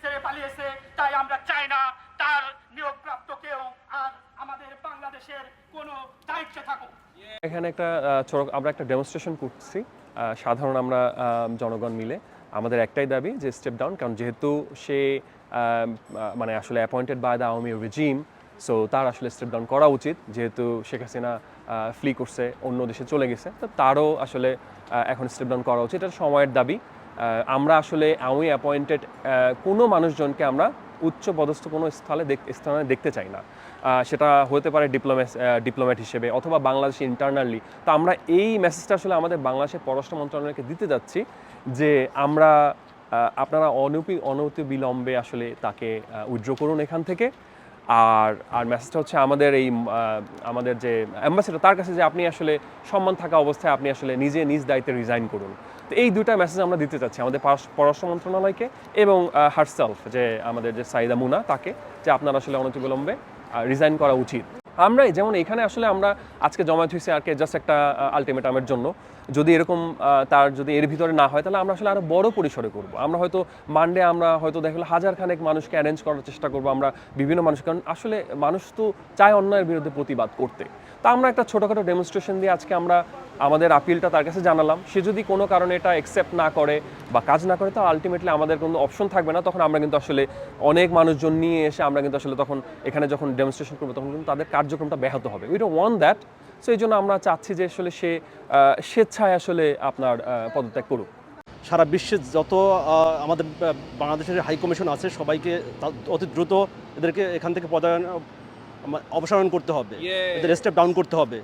ছেড়ে পালিয়েছে তাই আমরা চাই না তার নিয়োগপ্রাপ্ত কেউ আর আমাদের বাংলাদেশের কোনো দায়িত্বে থাকুক। এখানে একটা আমরা একটা ডেমনস্ট্রেশন করছি। সাধারণ আমরা আহ, জনগণ মিলে। আমাদের একটাই দাবি যে স্টেপ ডাউন কারণ যেহেতু সে মানে আসলে appointed by the Awami regime so তার আসলে স্টেপ ডাউন করা উচিত। যেহেতু শেখ হাসিনা ফ্লি করছে অন্য দেশে চলে গেছে তো তারও আসলে এখন স্টেপ ডাউন করা উচিত। এটা সময়ের দাবি। আমরা আসলে আমি অ্যাপয়েন্টেড কোনো মানুষজনকে আমরা উচ্চ পদস্থ কোনো স্থলে স্থানে দেখতে চাই না। সেটা হতে পারে ডিপ্লোমেস ডিপ্লোম্যাট হিসেবে অথবা বাংলাদেশে ইন্টারনালি তো আমরা এই মেসেজটা আসলে আমাদের বাংলাদেশের পররাষ্ট্র মন্ত্রণালয়কে দিতে যাচ্ছি যে আমরা আপনারা অনপি অনতি বিলম্বে আসলে তাকে উইথড্র করুন এখান থেকে। আর আর মেসেজটা হচ্ছে আমাদের এই আমাদের যে অ্যাম্বাসেডার তার কাছে যে আপনি আসলে সম্মান থাকা অবস্থায় আপনি আসলে নিজে নিজ দায়িত্বে রিজাইন করুন। তো এই দুইটা মেসেজ আমরা দিতে চাচ্ছি আমাদের পররাষ্ট্র মন্ত্রণালয়কে এবং হারসেলফ যে আমাদের যে সাইদা মুনা, তাকে, যে আপনার আসলে অনতিবিলম্বে রিজাইন করা উচিত। আমরাই, যেমন এখানে আসলে আমরা আজকে জমায়েত হয়েছি আর কি জাস্ট একটা আলটিমেটামের জন্য। যদি এরকম তার যদি এর ভিতরে না হয়, তাহলে আমরা আসলে আরও বড় পরিসরে করব। আমরা হয়তো মানডে আমরা হয়তো দেখা গেলো হাজার খানেক মানুষকে অ্যারেঞ্জ করার চেষ্টা করব আমরা বিভিন্ন মানুষ কারণ আসলে মানুষ তো চায় অন্যায়ের বিরুদ্ধে প্রতিবাদ করতে। তা আমরা একটা ছোটোখাটো ডেমনস্ট্রেশন দিয়ে আজকে আমরা আমাদের আপিলটা তার কাছে জানালাম। সে যদি কোনো কারণে এটা অ্যাকসেপ্ট না করে বা কাজ না করে, তো আলটিমেটলি আমাদের কোনো অপশন থাকবে না। তখন আমরা কিন্তু আসলে অনেক মানুষজন নিয়ে এসে আমরা কিন্তু আসলে তখন এখানে যখন ডেমনস্ট্রেশন করব, তখন কিন্তু তাদের কার্যক্রমটা ব্যাহত হবে। We don't want that so এই জন্য আমরা চাচ্ছি যে আসলে সে স্বেচ্ছায় আসলে আপনার পদত্যাগ করুক। সারা বিশ্বে যত আমাদের বাংলাদেশের হাই কমিশন আছে সবাইকে অতি দ্রুত এদেরকে এখান থেকে পদায়ন অপসারণ করতে হবে। এদের স্টেপ ডাউন করতে হবে।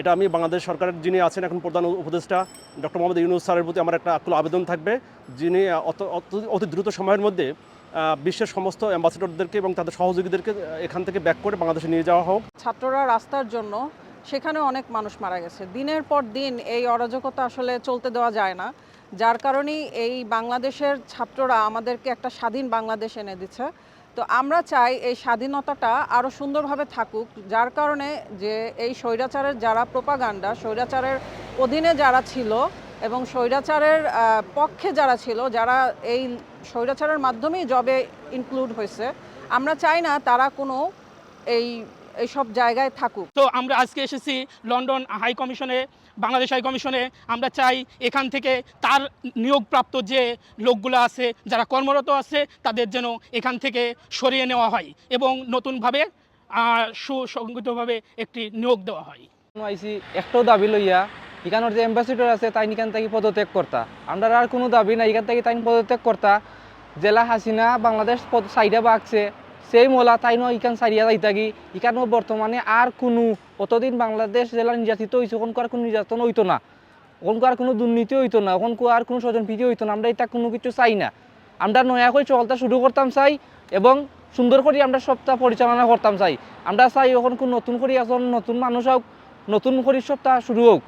এটা আমি বাংলাদেশ সরকারের যিনি আছেন এখন প্রধান উপদেষ্টা ডক্টর মোহাম্মদ ইউনুস স্যারের প্রতি আমার একটা আকুল আবেদন থাকবে যিনি অত- অত- দ্রুত সময়ের মধ্যে বিশ্বের সমস্ত অ্যাম্বাসেডরদেরকে এবং তাদের সহযোগীদেরকে এখান থেকে ব্যাক করে বাংলাদেশে নিয়ে যাওয়া হোক। ছাত্ররা রাস্তার জন্য, সেখানে অনেক মানুষ মারা গেছে। দিনের পর দিন এই অরাজকতা আসলে চলতে দেওয়া যায় না। যার কারণেই এই বাংলাদেশের ছাত্ররা আমাদেরকে একটা স্বাধীন বাংলাদেশ এনে দিচ্ছে। তো আমরা চাই এই স্বাধীনতাটা আরও সুন্দরভাবে থাকুক, যার কারণে যে এই স্বৈরাচারের যারা প্রোপাগান্ডা স্বৈরাচারের অধীনে যারা ছিল এবং স্বৈরাচারের পক্ষে যারা ছিল যারা এই স্বৈরাচারের মাধ্যমেই জবে ইনক্লুড হয়েছে আমরা চাই না তারা কোনো এই এইসব জায়গায় থাকুক। তো আমরা আজকে এসেছি লন্ডন হাই কমিশনে বাংলাদেশ হাই কমিশনে। আমরা চাই এখান থেকে তার নিয়োগপ্রাপ্ত যে লোকগুলো আছে যারা কর্মরত আছে তাদের যেন এখান থেকে সরিয়ে নেওয়া হয় এবং নতুনভাবে সুসংগঠিতভাবে একটি নিয়োগ দেওয়া হয়। আইসি একটাও দাবি লইয়া এখানের যে অ্যাম্বাসিডর আছে, তাই এখান থেকে পদত্যাগ করতা। আমরা আর কোনো দাবি না এখান থেকে তাই পদত্যাগ করতা। জেলা হাসিনা বাংলাদেশ সাইডা বাগছে, সেই মোলা তাই নয় ইখান সারিয়া থাকি ইখানো বর্তমানে আর কোনো, অতদিন বাংলাদেশ জেলা নির্যাতিত হয়েছে ওখানকার কোনো নির্যাতন হইতো না। ওখানকার কোনো দুর্নীতি হইতো না, ওখানকার আর কোনো স্বজন প্রীতি হইতো না, আমরা এটা কোনো কিছু চাই না। আমরা নয়া করে চলতা শুরু করতাম চাই এবং সুন্দর করে আমরা সপ্তাহ পরিচালনা করতাম চাই। আমরা চাই কোন নতুন করে এখন নতুন মানুষ হোক, নতুন করে সপ্তাহ শুরু হোক।